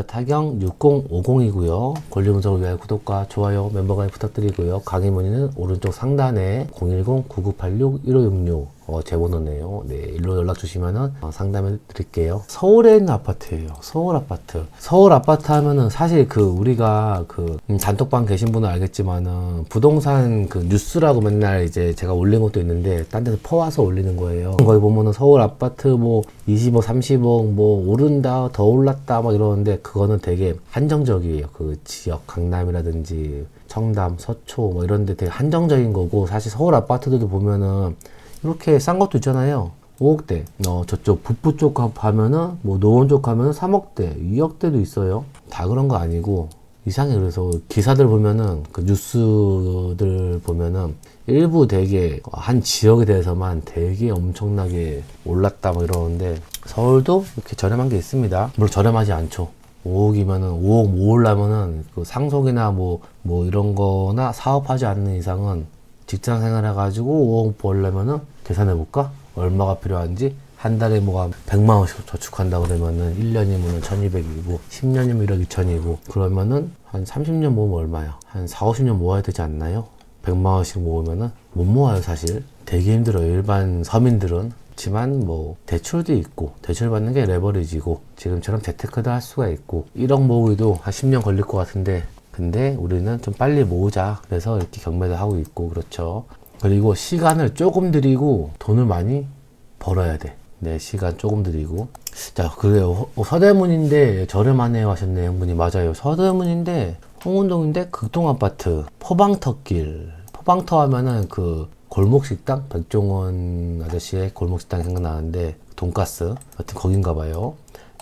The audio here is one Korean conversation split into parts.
안녕하세요. 타경 6050이고요. 권리 분석을 위하여 구독과 좋아요, 멤버 가입 부탁드리고요. 강의 문의는 오른쪽 상단에 010-9986-1566 어, 제 번호네요. 네, 일로 연락 주시면은 어, 상담해 드릴게요. 서울에 있는 아파트예요. 서울 아파트. 서울 아파트 하면은 사실 그 우리가 그 음, 단톡방 계신 분은 알겠지만은 부동산 그 뉴스라고 맨날 이제 제가 올린 것도 있는데 딴 데서 퍼와서 올리는 거예요. 거기 보면은 서울 아파트 뭐 20억, 30억 뭐 오른다, 더 올랐다 막 이러는데 그거는 되게 한정적이에요. 그 지역 강남이라든지 청담, 서초 뭐 이런 데 되게 한정적인 거고 사실 서울 아파트들도 보면은 이렇게 싼 것도 있잖아요. 5억대. 어, 저쪽 북부 쪽 가- 가면은 뭐 노원 쪽 가면은 3억대, 2억대도 있어요. 다 그런 거 아니고 이상해. 그래서 기사들 보면은 그 뉴스들 보면은 일부 되게 한 지역에 대해서만 되게 엄청나게 올랐다 뭐 이러는데 서울도 이렇게 저렴한 게 있습니다. 물론 저렴하지 않죠. 5억이면은 5억 모으려면은 그 상속이나 뭐 뭐 이런 거나 사업하지 않는 이상은 직장 생활 해가지고 5억 벌려면은 계산해 볼까? 얼마가 필요한지 한 달에 뭐가 100만 원씩 저축한다 그러면은 1년이면은 1200이고 10년이면 1억 2천이고 그러면은 한 30년 모으면 얼마야? 한 4, 50년 모아야 되지 않나요? 100만 원씩 모으면은 못 모아요 사실 되게 힘들어요 일반 서민들은 그렇지만 뭐 대출도 있고 대출 받는 게 레버리지고 지금처럼 재테크도 할 수가 있고 1억 모으기도 한 10년 걸릴 것 같은데 근데 우리는 좀 빨리 모으자 그래서 이렇게 경매도 하고 있고 그렇죠 그리고 시간을 조금 들이고 돈을 많이 벌어야 돼. 네, 시간 조금 들이고. 자, 그래요. 어, 서대문인데 저렴하네요 하셨네요, 형분이. 맞아요. 서대문인데, 홍은동인데, 극동아파트, 포방터길. 포방터 하면은 그 골목식당? 백종원 아저씨의 골목식당이 생각나는데, 돈가스. 하여튼 거긴가 봐요.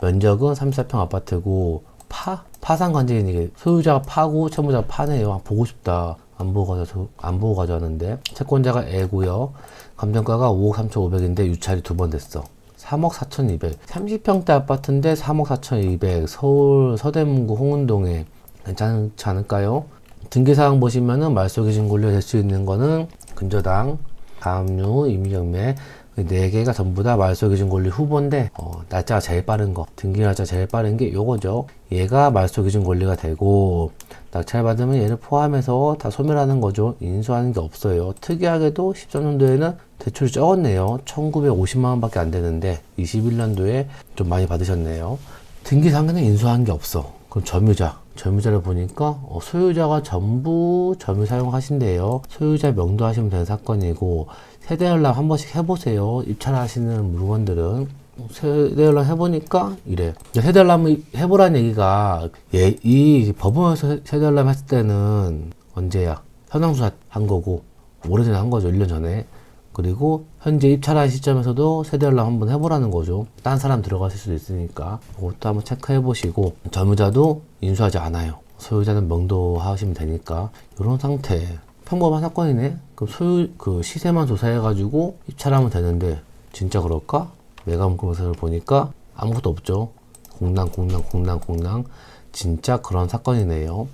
면적은 34평 아파트고, 파? 파산 관계인 이게 소유자가 파고 채무자가 파네요. 아, 보고 싶다. 안 보고 가져, 안 보고 가져왔는데. 채권자가 애고요. 감정가가 5억 3,500인데 유찰이 두 번 됐어. 3억 4,200. 30평대 아파트인데 3억 4,200. 서울 서대문구 홍은동에 괜찮지 않을까요? 등기사항 보시면은 말소 기준 권리가 될수 있는 거는 근저당, 가압류, 임의경매 네 개가 전부 다 말소 기준 권리 후보인데 어, 날짜가 제일 빠른 거 등기 날짜 제일 빠른 게 요거죠. 얘가 말소 기준 권리가 되고 낙찰 받으면 얘를 포함해서 다 소멸하는 거죠. 인수하는 게 없어요. 특이하게도 13년도에는 대출이 적었네요. 1950만 원밖에 안 되는데 21년도에 좀 많이 받으셨네요. 등기 상에는 인수한 게 없어. 그럼 점유자. 점유자를 보니까 어, 소유자가 전부 점유 사용하신대요. 소유자 명도 하시면 되는 사건이고 세대 연락 한 번씩 해보세요. 입찰하시는 물건들은 세대 연락 해보니까 이래. 세대 연락 해보라는 얘기가 예, 이 법원에서 세대 연락 했을 때는 언제야? 현황수사 한 거고 오래전에 한 거죠. 1년 전에. 그리고 현재 입찰한 시점에서도 세대 연락 한번 해보라는 거죠. 딴 사람 들어가실 수도 있으니까 그것도 한번 체크해 보시고 점유자도 인수하지 않아요. 소유자는 명도하시면 되니까 이런 상태 평범한 사건이네. 그럼 소유 그 시세만 조사해 가지고 입찰하면 되는데 진짜 그럴까? 내가 문건을 보니까 아무것도 없죠. 공랑 공랑 공랑 공랑 진짜 그런 사건이네요.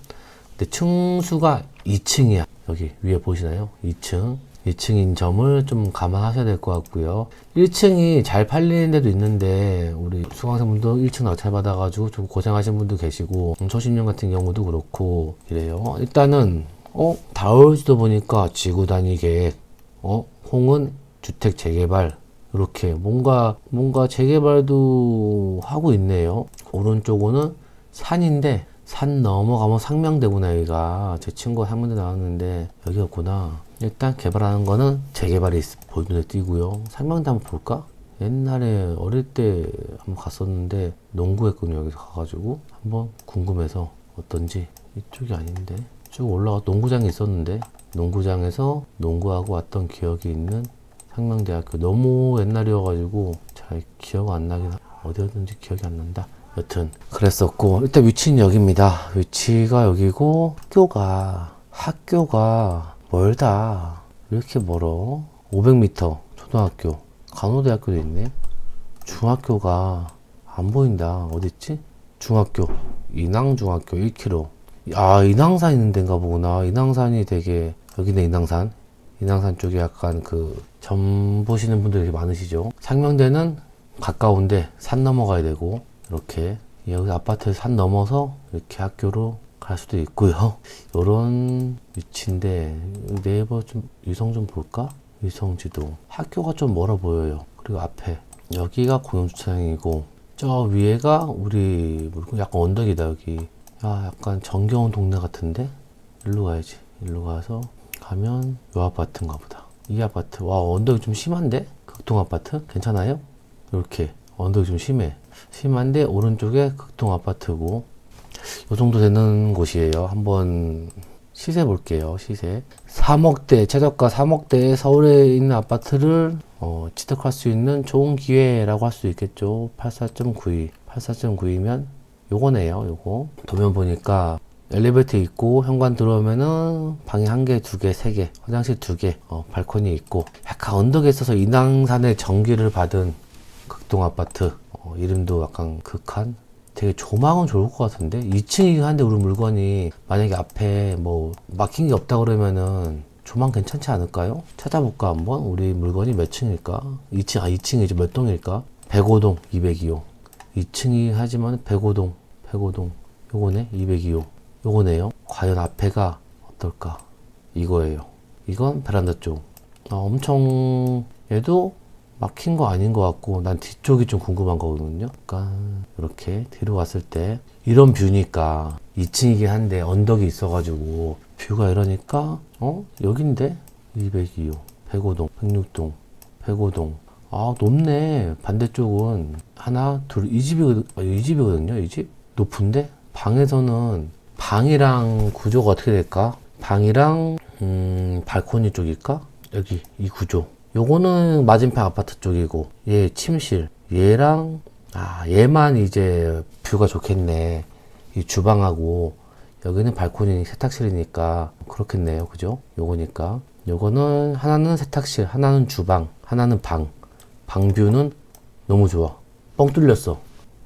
근데 층수가 2층이야. 여기 위에 보시나요? 2층. 2층인 점을 좀 감안하셔야 될 것 같고요. 1층이 잘 팔리는 데도 있는데 우리 수강생분도 1층 낙찰 받아가지고 좀 고생하신 분도 계시고 초신령 같은 경우도 그렇고 이래요. 일단은 어? 다울지도 보니까 지구 단위 계획 어? 홍은 주택 재개발 이렇게 뭔가 뭔가 재개발도 하고 있네요. 오른쪽은 산인데 산 넘어가면 상명대구나 여기가. 제 친구가 한 군데 나왔는데 여기였구나. 일단 개발하는 거는 재개발이 있- 보이는 데 띄고요. 상명대 한번 볼까? 옛날에 어릴 때 한번 갔었는데 농구했거든요 여기서 가가지고. 한번 궁금해서 어떤지. 이쪽이 아닌데 쭉 올라가 농구장이 있었는데 농구장에서 농구하고 왔던 기억이 있는 상명대학교 너무 옛날이어가지고 잘 기억 안 나긴 하- 어디였는지 기억이 안 난다. 여튼 그랬었고 일단 위치는 여기입니다. 위치가 여기고 학교가 학교가 멀다. 왜 이렇게 멀어? 500m 초등학교 간호대학교도 있네. 중학교가 안 보인다. 어딨지? 중학교 인왕중학교 1km. 아 인왕산 있는 데인가 보구나. 인왕산이 되게 여기네 인왕산. 인왕산 쪽에 약간 그 점 보시는 분들이 많으시죠. 상명대는 가까운데 산 넘어가야 되고 이렇게 여기 아파트 산 넘어서 이렇게 학교로 갈 수도 있고요. 요런 위치인데 네이버 좀 위성 좀 볼까? 위성 지도. 학교가 좀 멀어 보여요. 그리고 앞에 여기가 공영 주차장이고 저 위에가 우리 뭐 약간 언덕이다 여기. 야 약간 정겨운 동네 같은데 일로 가야지. 일로 가서 가면 요 아파트인가 보다. 이 아파트 와 언덕이 좀 심한데? 극동 아파트 괜찮아요? 이렇게 언덕이 좀 심해. 심한데 오른쪽에 극동 아파트고 요 정도 되는 곳이에요. 한번 시세 볼게요. 시세. 3억대, 최저가 3억대에 서울에 있는 아파트를 어, 취득할 수 있는 좋은 기회라고 할 수 있겠죠. 84.92. 84.92면 요거네요. 요거. 도면 보니까 엘리베이터 있고 현관 들어오면은 방이 한 개, 두 개, 세 개, 화장실 두 개, 어, 발코니 있고 약간 언덕에 있어서 인왕산의 전기를 받은 극동 아파트 어, 이름도 약간 극한 되게 조망은 좋을 것 같은데 2층이긴 한데 우리 물건이 만약에 앞에 뭐 막힌 게 없다 그러면은 조망 괜찮지 않을까요? 찾아볼까 한번 우리 물건이 몇 층일까? 2층 아 2층이죠 몇 동일까? 105동 202호 2층이 하지만 105동 105동. 요거네 202호 요거네요. 과연 앞에가 어떨까? 이거예요. 이건 베란다 쪽. 아, 엄청 얘도 막힌 거 아닌 것 같고 난 뒤쪽이 좀 궁금한 거거든요. 그러니까 이렇게 뒤로 왔을 때 이런 뷰니까 2층이긴 한데 언덕이 있어가지고 뷰가 이러니까 어? 여긴데? 202호 105동 106동 105동. 아 높네. 반대쪽은 하나 둘 이 집이 아, 이 집이거든요 이집 높은데? 방에서는 방이랑 구조가 어떻게 될까? 방이랑 음 발코니 쪽일까? 여기 이 구조. 요거는 맞은편 아파트 쪽이고 얘 침실. 얘랑 아 얘만 이제 뷰가 좋겠네. 이 주방하고. 여기는 발코니 세탁실이니까 그렇겠네요. 그죠? 요거니까. 요거는 하나는 세탁실 하나는 주방 하나는 방. 방뷰는 너무 좋아. 뻥 뚫렸어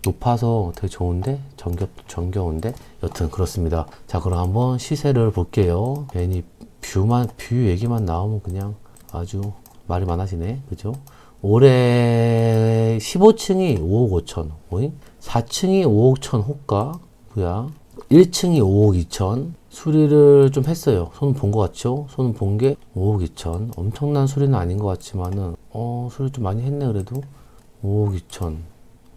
높아서 되게 좋은데 정겹 정겨운데 여튼 그렇습니다 자 그럼 한번 시세를 볼게요 괜히 뷰만 뷰 얘기만 나오면 그냥 아주 말이 많아지네. 그죠? 올해 15층이 5억 5천, 오잉? 4층이 5억 1천 호가, 뭐야? 1층이 5억 2천, 수리를 좀 했어요. 손 본 것 같죠? 손 본 게 5억 2천. 엄청난 수리는 아닌 것 같지만은, 어, 수리 좀 많이 했네, 그래도. 5억 2천.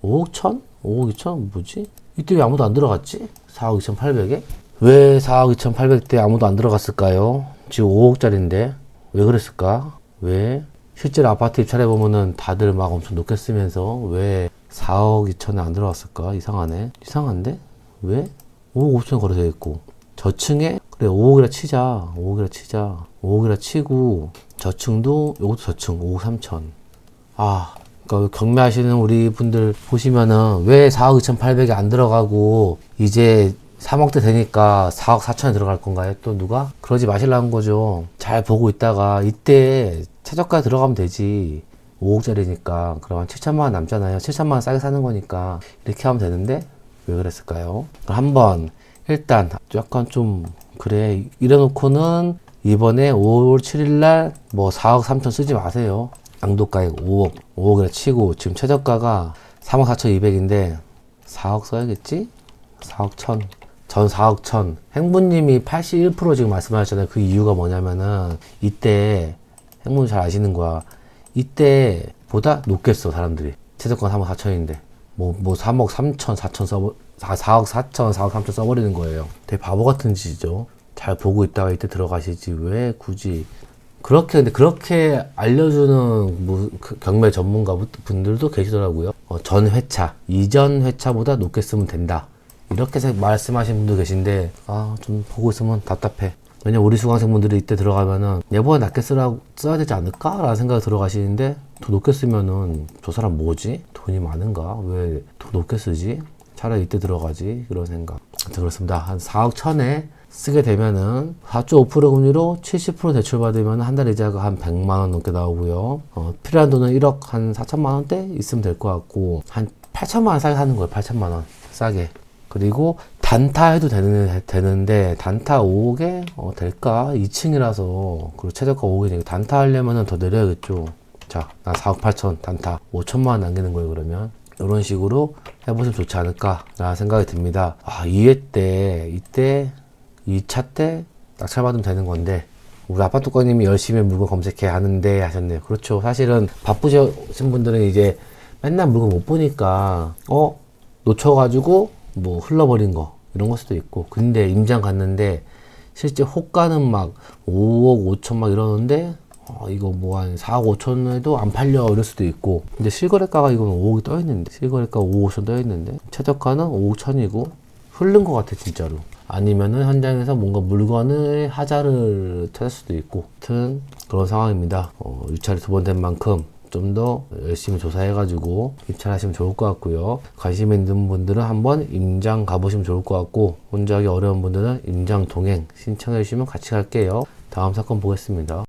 5억 1천? 5억 2천? 뭐지? 이때 왜 아무도 안 들어갔지? 4억 2천 8백에? 왜 4억 2천 8백대 아무도 안 들어갔을까요? 지금 5억짜리인데. 왜 그랬을까? 왜 실제로 아파트 입찰해 보면은 다들 막 엄청 높게 쓰면서 왜 4억 2천에 안 들어갔을까 이상하네 이상한데 왜 5억 5천 거래돼 있고 저층에 그래 5억이라 치자 5억이라 치자 5억이라 치고 저층도 요것도 저층 5억 3천 아 그러니까 경매하시는 우리 분들 보시면은 왜 4억 2천8백에 안 들어가고 이제 3억대 되니까 4억 4천에 들어갈 건가요? 또 누가? 그러지 마시라는 거죠. 잘 보고 있다가 이때 최저가 들어가면 되지. 5억짜리니까 그러면 7천만 원 남잖아요. 7천만 원 싸게 사는 거니까 이렇게 하면 되는데 왜 그랬을까요? 한번 일단 약간 좀 그래 이래놓고는 이번에 5월 7일 날 뭐 4억 3천 쓰지 마세요. 양도가액 5억 5억이라 치고 지금 최저가가 3억 4천 2백인데 4억 써야겠지? 4억 1천 전 4억 천. 행부님이 81% 지금 말씀하셨잖아요. 그 이유가 뭐냐면은 이때 행부님 잘 아시는 거야. 이때 보다 높겠어 사람들이. 최저가 3억 4천인데 뭐뭐 3억 3천 4천 써버 4, 억 4천 4억 3천 써버리는 거예요. 되게 바보 같은 짓이죠. 잘 보고 있다가 이때 들어가시지 왜 굳이 그렇게 근데 그렇게 알려주는 뭐, 그 경매 전문가 분들도 계시더라고요. 어, 전 회차 이전 회차보다 높게 쓰면 된다. 이렇게 말씀하신 분도 계신데 아 좀 보고 있으면 답답해 왜냐 우리 수강생분들이 이때 들어가면은 얘보다 낮게 쓰라, 써야 되지 않을까? 라는 생각이 들어가시는데 더 높게 쓰면은 저 사람 뭐지? 돈이 많은가? 왜 더 높게 쓰지? 차라리 이때 들어가지 그런 생각 그렇습니다 한 4억 천에 쓰게 되면은 4.5% 금리로 70% 대출 받으면 한 달 이자가 한 100만 원 넘게 나오고요. 어, 필요한 돈은 1억 한 4천만 원대 있으면 될 것 같고 한 8천만 원 싸게 사는 거예요 8천만 원 싸게. 그리고 단타 해도 되는, 되는데 단타 5억에 어, 될까? 2층이라서. 그리고 최저가 5억이니까 단타 하려면은 더 내려야겠죠. 자, 나 4억 8천 단타 5천만 원 남기는 거예요 그러면. 이런 식으로 해보시면 좋지 않을까 라는 생각이 듭니다. 아 2회 때 이때 2차 때 낙찰받으면 되는 건데 우리 아파트권님이 열심히 물건 검색해 하는데 하셨네요. 그렇죠. 사실은 바쁘신 분들은 이제 맨날 물건 못 보니까 어? 놓쳐가지고 뭐 흘러버린 거 이런 걸 수도 있고. 근데 임장 갔는데 실제 호가는 막 5억 5천 막 이러는데 어, 이거 뭐 한 4억 5천에도 안 팔려 이럴 수도 있고. 근데 실거래가가 이거는 5억이 떠 있는데 실거래가 5억 5천 떠 있는데 최저가는 5억 천이고 흐른 것 같아 진짜로 아니면은 현장에서 뭔가 물건을 하자를 찾을 수도 있고 하여튼 그런 상황입니다 어, 유찰이 두 번 된 만큼 좀 더 열심히 조사해가지고 입찰하시면 좋을 것 같고요. 관심 있는 분들은 한번 임장 가보시면 좋을 것 같고 혼자 하기 어려운 분들은 임장 동행 신청해 주시면 같이 갈게요. 다음 사건 보겠습니다.